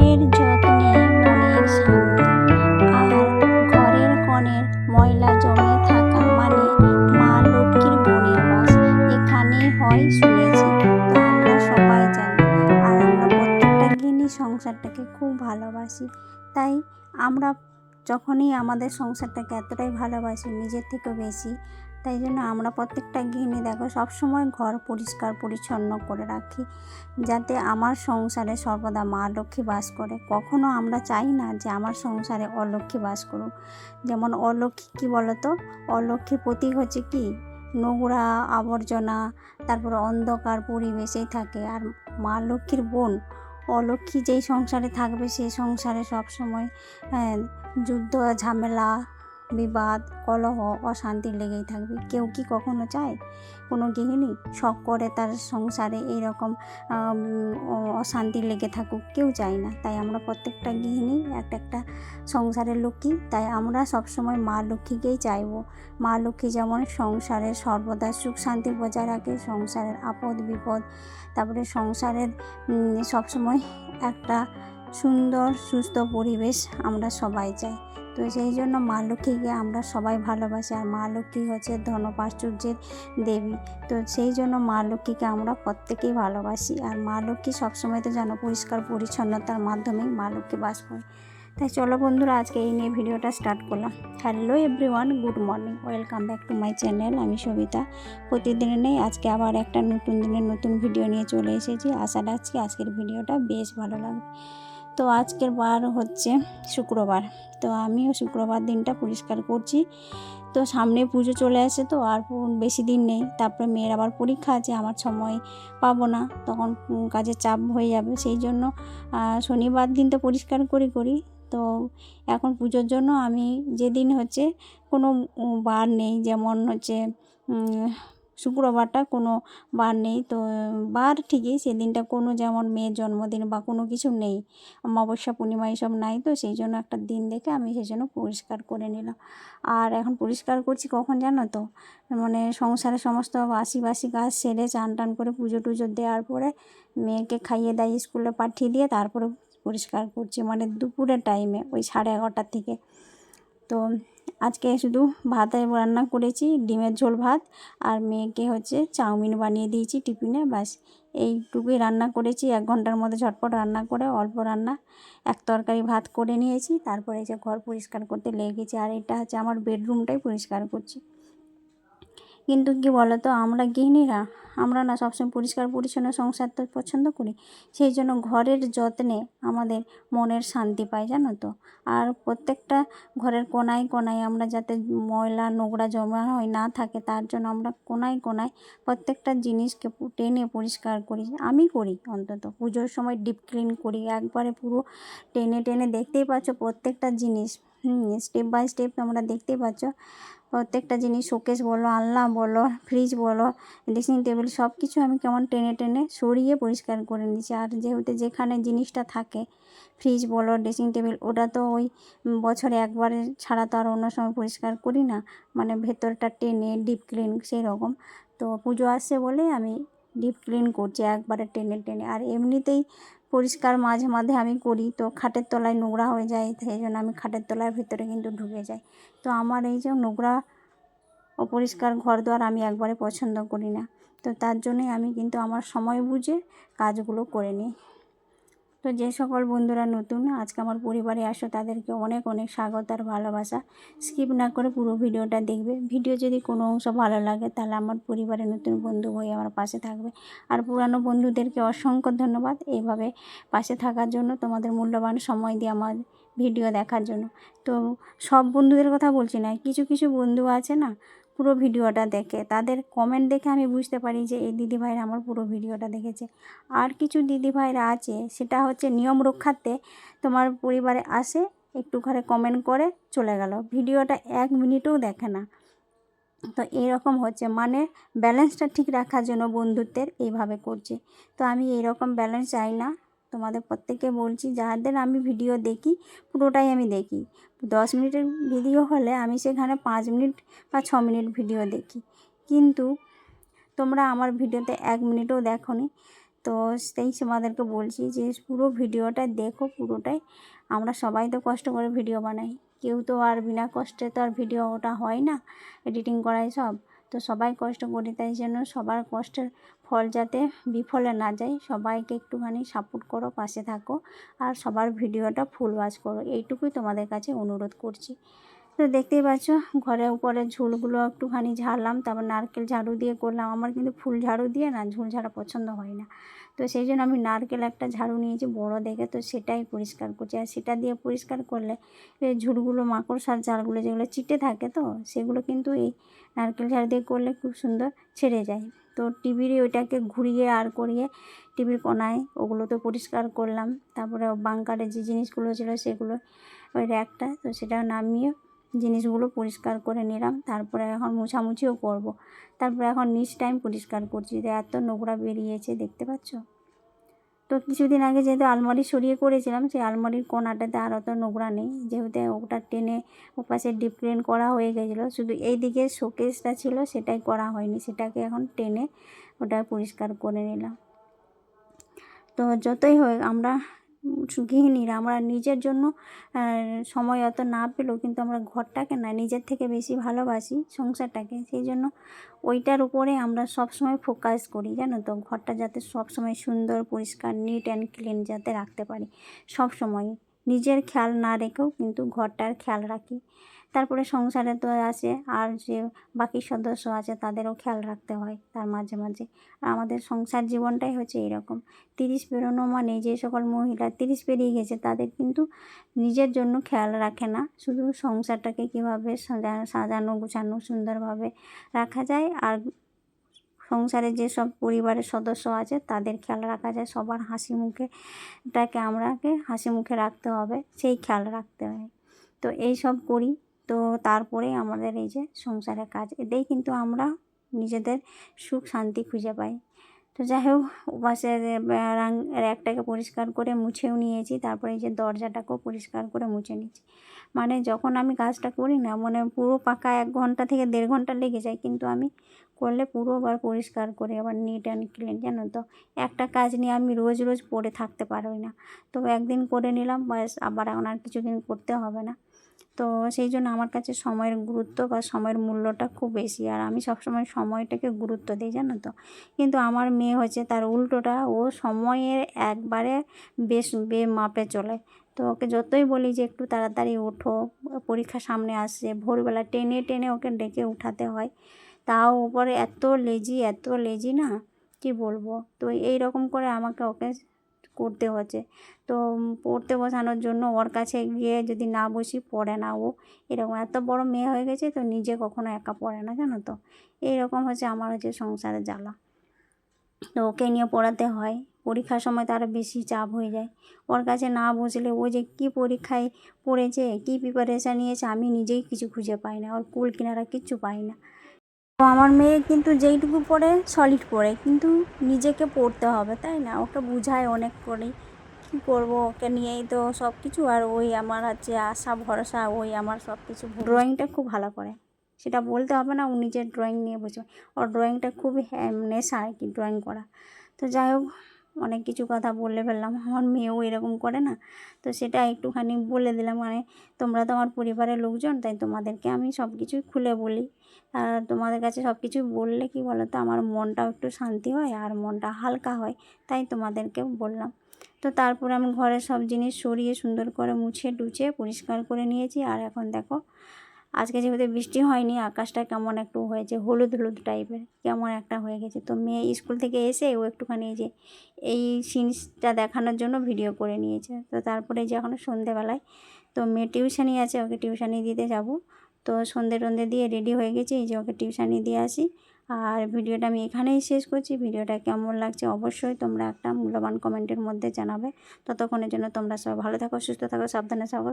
ঘরের যত্নে মনের শান্তি আর ঘরের কনের ময়লা জমে থাকা মানে মা লক্ষ্মীর বনের বাস এখানে হয় শুনেছি, তা আমরা সবাই জানি। আর আমরা প্রত্যেকটা গিনি সংসারটাকে খুব ভালোবাসি। তাই আমরা যখনই আমাদের সংসারটাকে এতটাই ভালোবাসি, নিজের থেকেও বেশি তাই জন্য আমরা প্রত্যেকটা গৃহিণী দেখো সবসময় ঘর পরিষ্কার পরিচ্ছন্ন করে রাখি। যাতে আমার সংসারে সর্বদা মা লক্ষ্মী বাস করে। কখনো আমরা চাই না যে আমার সংসারে অলক্ষ্মী বাস করুক। যেমন অলক্ষ্মী কী বলতো? অলক্ষ্মীর প্রতীক হচ্ছে কি? নোংরা আবর্জনা তারপরে অন্ধকার পরিবেশেই থাকে। আর মা লক্ষ্মীর বোন অলক্ষ্মী যেই সংসারে থাকবে সেই সংসারে সবসময় হ্যাঁ, যুদ্ধ ঝামেলা বিবাদ, কলহ, অশান্তি লেগেই থাকবে। কেউ কি কখনো চায়? কোনো গৃহিণী? শখ করে তার সংসারে এইরকম অশান্তি লেগে থাকুক। কেউ চায় না। তাই আমরা প্রত্যেকটা গৃহিণী একটা একটা সংসারের লক্ষ্মী তাই আমরা সবসময় মা লক্ষ্মীকেই চাইব। মা লক্ষ্মী যেমন সংসারের সর্বদা সুখ শান্তি বজায় রাখে, সংসারের আপদ বিপদ, তারপরে সংসারের সবসময় একটা সুন্দর, সুস্থ পরিবেশ আমরা সবাই চাই। তো সেই জন্য মা লক্ষ্মীকে আমরা সবাই ভালোবাসি। আর মা লক্ষ্মী হচ্ছে ধন প্রাচুর্যের দেবী। তো সেই জন্য মা লক্ষ্মীকে আমরা প্রত্যেকেই ভালোবাসি। আর মা লক্ষ্মী সবসময় তো যেন পরিষ্কার পরিচ্ছন্নতার মাধ্যমেই মা লক্ষ্মী বাস করে। তাই চলো বন্ধুরা, আজকে এই নিয়ে ভিডিওটা স্টার্ট করলাম। Hello everyone good morning welcome back to my channel আমি সবিতা। প্রতিদিনের নেই আজকে আবার একটা নতুন দিনের নতুন ভিডিও নিয়ে চলে এসেছি। আশা রাখছি আজকের ভিডিওটা বেশ ভালো লাগবে। তো আজকের বার হচ্ছে শুক্রবার। তো আমিও শুক্রবার দিনটা পরিষ্কার করছি। তো সামনে পুজো চলে আসে তো আর বেশি দিন নেই। তারপরে মেয়ের আবার পরীক্ষা আছে, আমার সময় পাবো না। তখন কাজের চাপ হয়ে যাবে। সেই জন্য শনিবার দিন তো পরিষ্কার করি করি। তো এখন পুজোর জন্য আমি যেদিন হচ্ছে কোনো বার নেই। যেমন হচ্ছে শুক্রবারটা কোনো বার নেই। তো, বার ঠিকই সেদিনটা কোনো যেমন মেয়ের জন্মদিন বা কোনো কিছু নেই, অমাবস্যা, পূর্ণিমা এসব নাই তো সেই জন্য একটা দিন দেখে আমি সেই জন্য পরিষ্কার করে নিলাম। আর এখন পরিষ্কার করছি কখন জানো তো? মানে সংসারের সমস্ত বাসি বাসি কাজ সেরে চান টান করে পুজো টুজো দেওয়ার পরে মেয়েকে খাইয়ে দাইয়ে স্কুলে পাঠিয়ে দিয়ে তারপরে পরিষ্কার করছি। মানে দুপুরের টাইমে ওই সাড়ে এগারোটার থেকে। তো আজকে শুধু ভাত রান্না করেছি, ডিমের ঝোল ভাত আর মেয়েকে হচ্ছে চাউমিন বানিয়ে দিয়েছি টিফিনে, ব্যাস। এইটুকুই রান্না করেছি, এক ঘণ্টার মধ্যে ঝটপট রান্না করে অল্প রান্না। এক তরকারি ভাত করে নিয়েছি, তারপরে এসে ঘর পরিষ্কার করতে লেগেছি, আর এটা হচ্ছে আমার বেডরুমটাই পরিষ্কার করছি। কিন্তু কি বলতো, আমরা গৃহিণীরা, আমরা না সবসময় পরিষ্কার, পরিচ্ছন্ন সংসার তো পছন্দ করি। সেই জন্য ঘরের যত্নে আমাদের মনের শান্তি পাই, জানো তো। আর প্রত্যেকটা ঘরের কোনায় কোনায় আমরা যাতে ময়লা, নোংরা জমা হয়, না থাকে, তার জন্য আমরা কোনায় কোনায় প্রত্যেকটা জিনিসকে টেনে পরিষ্কার করি, আমি করি অন্তত। পুজোর সময় ডিপ ক্লিন করি, একবারে পুরো টেনে টেনে দেখতেই পাচ্ছ প্রত্যেকটা জিনিস। হুম, স্টেপ বাই স্টেপ তোমরা দেখতেই পাচ্ছ। প্রত্যেকটা জিনিস শোকেস বলো, আলনা বলো ফ্রিজ বলো ড্রেসিং টেবিল সব কিছু আমি কেমন টেনে টেনে সরিয়ে পরিষ্কার করে নিচ্ছি আর যেহেতু যেখানে জিনিসটা থাকে ফ্রিজ বলো ড্রেসিং টেবিল ওটা তো ওই বছরে একবারে ছাড়া তো আর অন্য সময় পরিষ্কার করি না। মানে ভেতরটা টেনে ডিপ ক্লিন সেই রকম তো পুজো আসছে বলে আমি ডিপ ক্লিন করছি, একবারে টেনে টেনে। আর এমনিতেই পরিষ্কার মাঝে মাঝে আমি করি। তো খাটের তলায় নোংরা হয়ে যায়, সেই জন্য আমি খাটের তলার ভিতরে কিন্তু ঢুকে যাই। তো আমার এই যে নোংরা, অপরিষ্কার ঘর দুয়ার আমি একবারে পছন্দ করি না। তো তার জন্যই আমি কিন্তু আমার সময় বুঝে কাজগুলো করে নিই। তো যে সকল বন্ধুরা নতুন, আজকে আমার পরিবারে আসো, তাদেরকে অনেক অনেক স্বাগত আর ভালোবাসা। স্কিপ না করে পুরো ভিডিওটা দেখবে। ভিডিও যদি কোনো অংশ ভালো লাগে, তাহলে আমার পরিবারের নতুন বন্ধু হয়ে আমার পাশে থাকবে। আর পুরানো বন্ধুদেরকে অসংখ্য ধন্যবাদ এইভাবে পাশে থাকার জন্য, তোমাদের মূল্যবান সময় দিয়ে আমার ভিডিও দেখার জন্য। তো সব বন্ধুদের কথা বলছি না, কিছু কিছু বন্ধু আছে না পুরো ভিডিওটা দেখে। তাদের কমেন্ট দেখে আমি বুঝতে পারি যে এই দিদিভাইরা আমার পুরো ভিডিওটা দেখেছে। আর কিছু দিদিভাইরা আছে, সেটা হচ্ছে নিয়ম রক্ষার্থে তোমার পরিবারে আসে একটু ঘরে কমেন্ট করে চলে গেল। ভিডিওটা এক মিনিটও দেখে না। তো এরকম হচ্ছে। মানে ব্যালেন্সটা ঠিক রাখার জন্য বন্ধুত্বের এইভাবে করছে। তো আমি এরকম ব্যালেন্স চাই না। তোমাদের প্রত্যেককে বলছি যাদের আমি ভিডিও দেখি, পুরোটাই আমি দেখি। দশ মিনিটের ভিডিও হলে আমি সেখানে পাঁচ মিনিট বা ছ মিনিট ভিডিও দেখি। কিন্তু তোমরা আমার ভিডিওতে এক মিনিটও দেখোনি। তো সেই তোমাদেরকে বলছি যে, পুরো ভিডিওটা দেখো পুরোটাই। আমরা সবাই তো কষ্ট করে ভিডিও বানাই। কেউ তো আর বিনা কষ্টে তো আর ভিডিও ওটা হয় না। এডিটিং করাই সব। তো সবাই কষ্ট করি, তাই জন্য সবার কষ্টের ফল যাতে বিফলে না যায়, সবাইকে একটুখানি সাপোর্ট করো, পাশে থাকো আর সবার ভিডিওটা ফুল ওয়াচ করো। এইটুকুই তোমাদের কাছে অনুরোধ করছি। তো দেখতেই পাচ্ছ, ঘরের উপরে ঝুলগুলো একটুখানি ঝাড়লাম, তারপর নারকেল ঝাড়ু দিয়ে করলাম। আমার কিন্তু ফুল ঝাড়ু দিয়ে না ঝুল ঝাড়া পছন্দ হয় না। তো সেই জন্য আমি নারকেল একটা ঝাড়ু নিয়েছি, বড় দেখে তো সেটাই পরিষ্কার করছি। আর সেটা দিয়ে পরিষ্কার করলে এই ঝুলগুলো মাকড়সার জালগুলো যেগুলো চিটে থাকে তো, সেগুলো কিন্তু এই নারকেল ঝাড়ু দিয়ে করলে খুব সুন্দর ছেড়ে যায়। তো টিভির ওইটাকে ঘুরিয়ে আর করিয়ে টিভির কোনায় ওগুলো তো পরিষ্কার করলাম। তারপরে বাংকারে যে জিনিসগুলো ছিল সেগুলো ওই র্যাকটা, তো সেটা নামিয়ে জিনিসগুলো পরিষ্কার করে নিলাম। তারপরে এখন মোছামুছিও করব। তারপরে এখন নিচ টাইম পরিষ্কার করছি যে এত নোংরা বেরিয়েছে, দেখতে পাচ্ছ? তো কিছুদিন আগে যেহেতু আলমারি সরিয়ে করেছিলাম, সেই আলমারির কোনাটাতে আর অত নোংরা নেই। যেহেতু ওটা টেনে ওপাশে ডিপ ক্লিন করা হয়ে গেছিল, শুধু এই দিকে শোকেসটা ছিল, সেটাই করা হয়নি। সেটাকে এখন টেনে ওটা পরিষ্কার করে নিলাম। তো যতই হোক, আমরা গৃহিণীরা। আমরা নিজের জন্য সময় অত না পেলেও কিন্তু আমরা ঘরটাকে না, নিজের থেকে বেশি ভালোবাসি সংসারটাকে। সেই জন্য ওইটার উপরে আমরা সবসময় ফোকাস করি, জানো তো? ঘরটা যাতে সবসময় সুন্দর, পরিষ্কার নিট অ্যান্ড ক্লিন যাতে রাখতে পারি সব সময় নিজের খেয়াল না রেখেও কিন্তু ঘরটার খেয়াল রাখি। তারপরে সংসারে তো আছে, আর যে বাকি সদস্য আছে তাদেরও খেয়াল রাখতে হয় তার মাঝে মাঝে। আর আমাদের সংসার জীবনটাই হচ্ছে এরকম। তিরিশ পেরোনো মানে যে সকল মহিলা তিরিশ পেরিয়ে গেছে তাদের কিন্তু নিজের জন্য খেয়াল রাখে না। শুধু সংসারটাকে কীভাবে সাজানো, গুছানো সুন্দরভাবে রাখা যায়, আর সংসারে যেসব পরিবারের সদস্য আছে তাদের খেয়াল রাখা যায়। সবার হাসি মুখে তাকে আমরাকে হাসি মুখে রাখতে হবে, সেই খেয়াল রাখতে হয়। তো এই সব করি। তারপরে আমাদের এই যে সংসারের কাজ এতেই কিন্তু আমরা নিজেদের সুখ শান্তি খুঁজে পাই। তো যাই হোক ওপাশের র্যাকটাকে পরিষ্কার করে মুছেও নিয়েছি, তারপরে এই যে দরজাটাকেও পরিষ্কার করে মুছে নিয়েছি মানে যখন আমি কাজটা করি না মানে পুরো পাকা এক ঘণ্টা থেকে দেড় ঘণ্টা লেগে যায়, কিন্তু আমি করলে পুরো আবার পরিষ্কার করে, আবার নিট অ্যান্ড ক্লিন জানো তো? একটা কাজ নিয়ে আমি রোজ রোজ পড়ে থাকতে পারবই না। তো একদিন করে নিলাম, ব্যাস, আবার এখন আর কিছুদিন করতে হবে না। তো সেই জন্য আমার কাছে সময়ের গুরুত্ব বা সময়ের মূল্যটা খুব বেশি। আর আমি সবসময় সময়টাকে গুরুত্ব দিই, জানো তো? কিন্তু আমার মেয়ে হচ্ছে তার উল্টোটা। ও সময়ের একবারে বেশ বে মাপে চলে। তো ওকে যতই বলি যে একটু তাড়াতাড়ি ওঠো, পরীক্ষা সামনে আসছে, ভোরবেলা টেনে টেনে ওকে ডেকে উঠাতে হয়। তাও ওপরে এত লেজি এত লেজি না? কি বলব? তো এই রকম করে আমাকে ওকে করতে হচ্ছে। তো পড়তে বসানোর জন্য ওর কাছে গিয়ে যদি না বসি, পড়ে না ও। এরকম এত বড় মেয়ে হয়ে গেছে তো নিজে কখনো একা পড়ে না, জানো তো? এইরকম হচ্ছে আমার হচ্ছে সংসারে জ্বালা। তো ওকে নিয়ে পড়াতে হয়। পরীক্ষার সময় তার বেশি চাপ হয়ে যায়। ওর কাছে না বসলে ও যে কী পরীক্ষায় পড়েছে, কী প্রিপারেশান নিয়েছে, আমি নিজেই কিছু খুঁজে পাই না। ওর কুল কিনারা কিচ্ছু পাই না। তো আমার মেয়ে কিন্তু যেইটুকু পড়ে সলিড পড়ে, কিন্তু নিজেকে পড়তে হবে, তাই না? ওকে বুঝায় অনেক করে কী করব ওকে নিয়েই তো সব কিছু আর ওই আমার হচ্ছে আশা, ভরসা, ওই আমার সব কিছু ড্রয়িংটা খুব ভালো করে। সেটা বলতে হবে না, ও নিজের ড্রয়িং নিয়ে বুঝবে ওর ড্রয়িংটা খুবই নেশা আর কি ড্রয়িং করা। তো যাই হোক অনেক কিছু কথা বলে ফেললাম। আমার মেয়েও এরকম করে না। তো সেটা একটুখানি বলে দিলাম। মানে তোমরা তো আমার পরিবারের লোকজন, তাই তোমাদেরকে আমি সব কিছুই খুলে বলি। আর তোমাদের কাছে সব কিছু বললে কি বলো তো আমার মনটাও একটু শান্তি হয় আর মনটা হালকা হয়, তাই তোমাদেরকেও বললাম। তো তারপরে আমি ঘরের সব জিনিস সরিয়ে সুন্দর করে মুছে টুছে পরিষ্কার করে নিয়েছি। আর এখন দেখো আজকে যেহেতু বৃষ্টি হয়নি, আকাশটা কেমন একটু হয়েছে, হলুদ হলুদ টাইপের কেমন একটা হয়ে গেছে। তো মেয়ে স্কুল থেকে এসে ও একটুখানি এই যে, এই সিনসটা দেখানোর জন্য ভিডিও করে নিয়েছে। তো তারপরে যে এখন সন্ধেবেলায়, তো মেয়ে টিউশানি আছে, ওকে টিউশানি দিতে যাব। তো সন্ধে টন্ধে দিয়ে রেডি হয়ে গেছি, এই যে ওকে টিউশানি দিয়ে আসি। আর ভিডিওটা আমি এখানেই শেষ করছি। ভিডিওটা কেমন লাগছে অবশ্যই তোমরা একটা মূল্যবান কমেন্টের মধ্যে জানাবে। ততক্ষণের জন্য তোমরা সব ভালো থাকো, সুস্থ থাকো, সাবধানে থাকো।